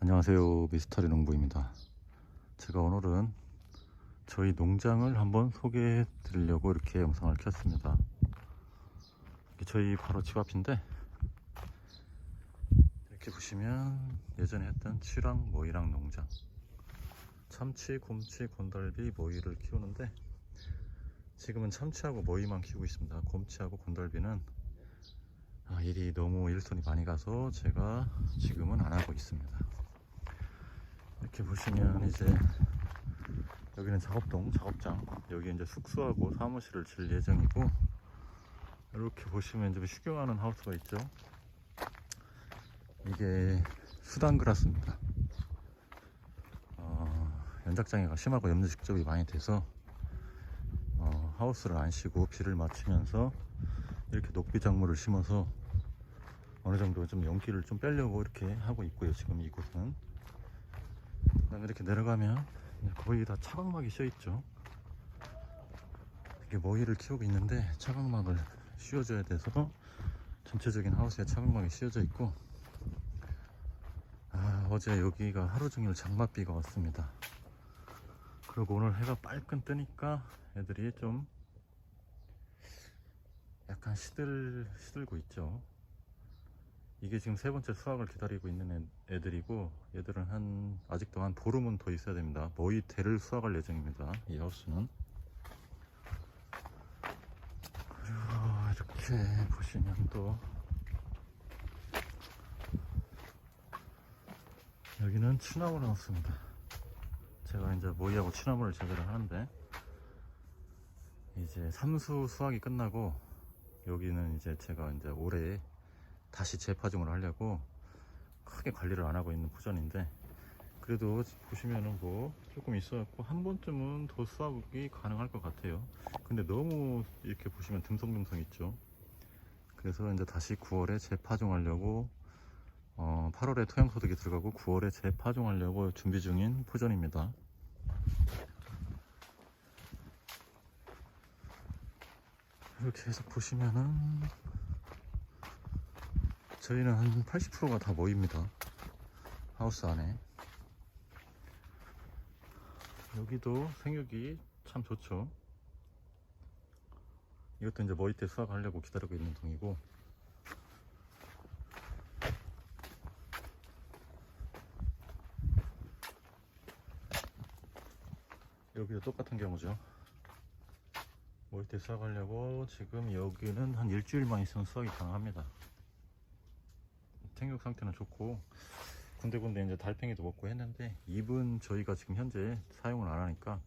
안녕하세요 미스터리 농부입니다. 제가 오늘은 저희 농장을 한번 소개해 드리려고 이렇게 영상을 켰습니다. 저희 바로 집 앞인데 이렇게 보시면 예전에 했던 취랑 모이랑 농장. 참치, 곰치, 곤달비, 모이를 키우는데 지금은 참치하고 모이만 키우고 있습니다. 곰치하고 곤달비는 아, 일이 너무 일손이 많이 가서 제가 지금은 안 하고 있습니다 이렇게 보시면 이제 여기는 작업동, 작업장. 여기 이제 숙소하고 사무실을 질 예정이고 이렇게 보시면 이제 휴경하는 하우스가 있죠. 이게 수단그라스입니다. 어, 연작장애가 심하고 염류 직접이 많이 돼서 어, 하우스를 안 쉬고 비를 맞추면서 이렇게 녹비 작물을 심어서 어느 정도 좀 연기를 좀 빼려고 이렇게 하고 있고요 지금 이곳은 그다음에 이렇게 내려가면 거의 다 차광막이 씌어 있죠. 이게 모이를 키우고 있는데 차광막을 씌워줘야 돼서 전체적인 하우스에 차광막이 씌워져 있고 아, 어제 여기가 하루 종일 장맛비가 왔습니다. 그리고 오늘 해가 빨끈 뜨니까 애들이 좀 약간 시들 시들고 있죠. 이게 지금 세 번째 수확을 기다리고 있는 애, 애들이고 얘들은 한 아직도 한 보름은 더 있어야 됩니다. 모이 대를 수확할 예정입니다. 이 하우스는 이렇게 보시면 또 여기는 취나물 하우스입니다. 제가 이제 모이하고 취나물을 재배를 하는데 이제 삼수 수확이 끝나고 여기는 이제 제가 이제 올해 다시 재파종을 하려고 크게 관리를 안 하고 있는 포전인데 그래도 보시면은 뭐 조금 있어갖고 한 번쯤은 더 수확이 가능할 것 같아요. 근데 너무 이렇게 보시면 듬성듬성 있죠. 그래서 이제 다시 9월에 재파종하려고 어 8월에 토양소득이 들어가고 9월에 재파종하려고 준비 중인 포전입니다. 이렇게 해서 보시면은 저희는 한 80%가 다 모입니다. 하우스 안에. 여기도 생육이 참 좋죠. 이것도 이제 머리 때 수확하려고 기다리고 있는 동이고. 여기도 똑같은 경우죠. 머리 때 수확하려고 지금 여기는 한 일주일만 있으면 수확이 가능합니다. 생육 상태는 좋고 군데군데 이제 달팽이도 먹고 했는데 잎은 저희가 지금 현재 사용을 안 하니까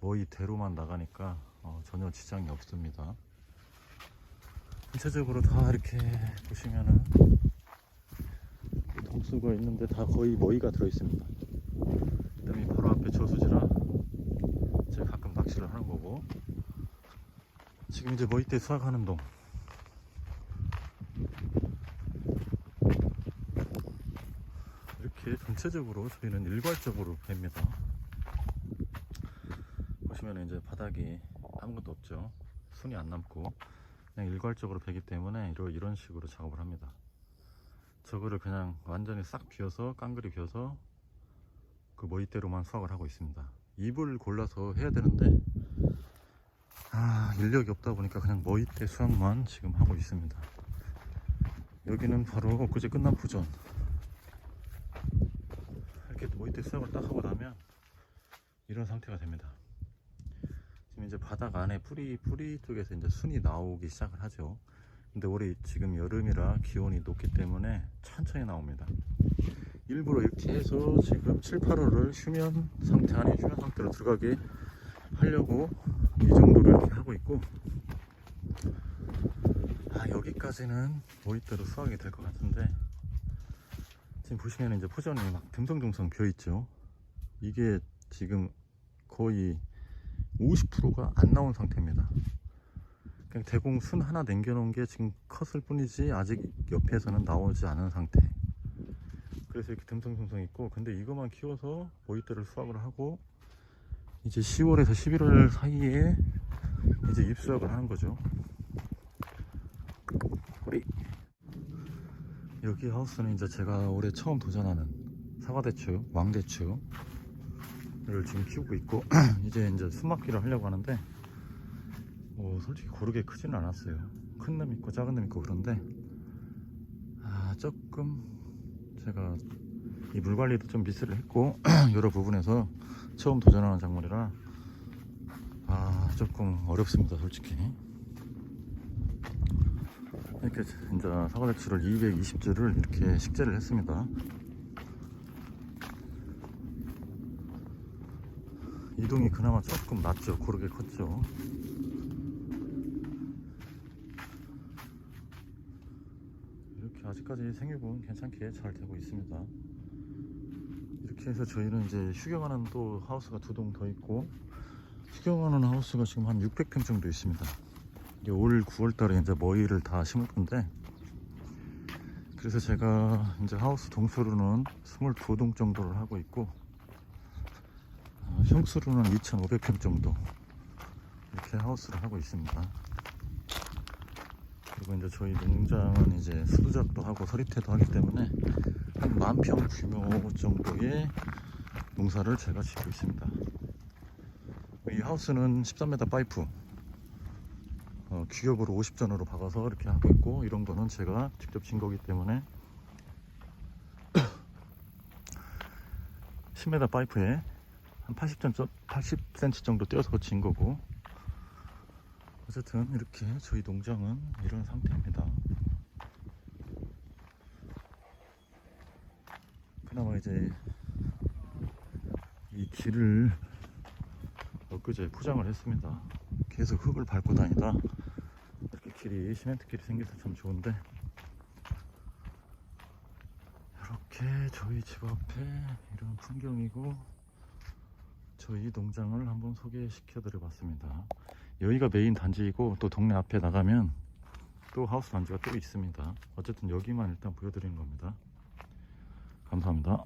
뭐이 대로만 나가니까 어, 전혀 지장이 없습니다. 전체적으로 다 이렇게 보시면은 동수가 있는데 다 거의 머이가 들어 있습니다. 그다음에 바로 앞에 저수지라 제가 가끔 낚시를 하는 거고 지금 이제 머이 때 수확하는 동 이렇게 전체적으로 저희는 일괄적으로 팹니다. 보시면 이제 바닥이 아무것도 없죠. 순이 안 남고 그냥 일괄적으로 베기 때문에 이런 식으로 작업을 합니다. 저거를 그냥 완전히 싹 비워서 깡그리 비워서 그 머리대로만 수확을 하고 있습니다. 잎을 골라서 해야 되는데 아 인력이 없다 보니까 그냥 머리대 수확만 지금 하고 있습니다. 여기는 바로 엊그제 끝난 부전 이렇게 모이때 수확을 딱 하고 나면 이런 상태가 됩니다. 지금 이제 바닥 안에 뿌리 뿌리 쪽에서 이제 순이 나오기 시작을 하죠. 근데 올해 지금 여름이라 기온이 높기 때문에 천천히 나옵니다. 일부러 이렇게 해서 지금 7, 8월을 휴면 상태 안에 휴면 상태로 들어가게 하려고 이 정도로 이렇게 하고 있고 아 여기까지는 모이대로 수확이 될 것 같은데 지금 보시면 이제 포전이 막 듬성듬성 비어 있죠. 이게 지금 거의 50%가 안 나온 상태입니다. 그냥 대공 순 하나 남겨놓은 게 지금 컸을 뿐이지 아직 옆에서는 나오지 않은 상태. 그래서 이렇게 듬성듬성 있고, 근데 이것만 키워서 모이대를 수확을 하고 이제 10월에서 11월 사이에 이제 입수확을 하는 거죠. 우리 여기 하우스는 이제 제가 올해 처음 도전하는 사과대추, 왕대추를 지금 키우고 있고 이제 이제 수막기를 하려고 하는데 뭐 솔직히 고르게 크지는 않았어요. 큰 놈 있고 작은 놈 있고 그런데 아 조금 제가 이 물 관리도 좀 미스를 했고 여러 부분에서 처음 도전하는 작물이라 아 조금 어렵습니다 솔직히 이렇게 이제 사과대추를 220주를 이렇게 식재를 했습니다. 이동이 그나마 조금 낫죠. 고르게 컸죠. 이렇게 아직까지 생육은 괜찮게 잘 되고 있습니다. 이렇게 해서 저희는 이제 휴경하는 또 하우스가 두 동 더 있고 휴경하는 하우스가 지금 한 600평 정도 있습니다 올 9월 달에 이제 머위를 다 심을 건데 그래서 제가 이제 하우스 동수로는 22동 정도를 하고 있고 어, 형수로는 2,500평 정도 이렇게 하우스를 하고 있습니다. 그리고 이제 저희 농장은 이제 수두작도 하고 서리태도 하기 때문에 한 만평 규모 정도의 농사를 제가 짓고 있습니다. 이 하우스는 13m 파이프 어, 규격으로 50전으로 박아서 이렇게 하고 있고 이런 거는 제가 직접 진 거기 때문에 10m 파이프에 한 80전 80cm 정도 띄어서 진 거고 어쨌든 이렇게 저희 농장은 이런 상태입니다. 그나마 이제 이 길을 엊그제 포장을 했습니다. 계속 흙을 밟고 다니다 이렇게 길이 시멘트 길이 생겨서 참 좋은데 이렇게 저희 집 앞에 이런 풍경이고 저희 농장을 한번 소개시켜 드려 봤습니다. 여기가 메인 단지이고 또 동네 앞에 나가면 또 하우스 단지가 또 있습니다. 어쨌든 여기만 일단 보여드리는 겁니다. 감사합니다.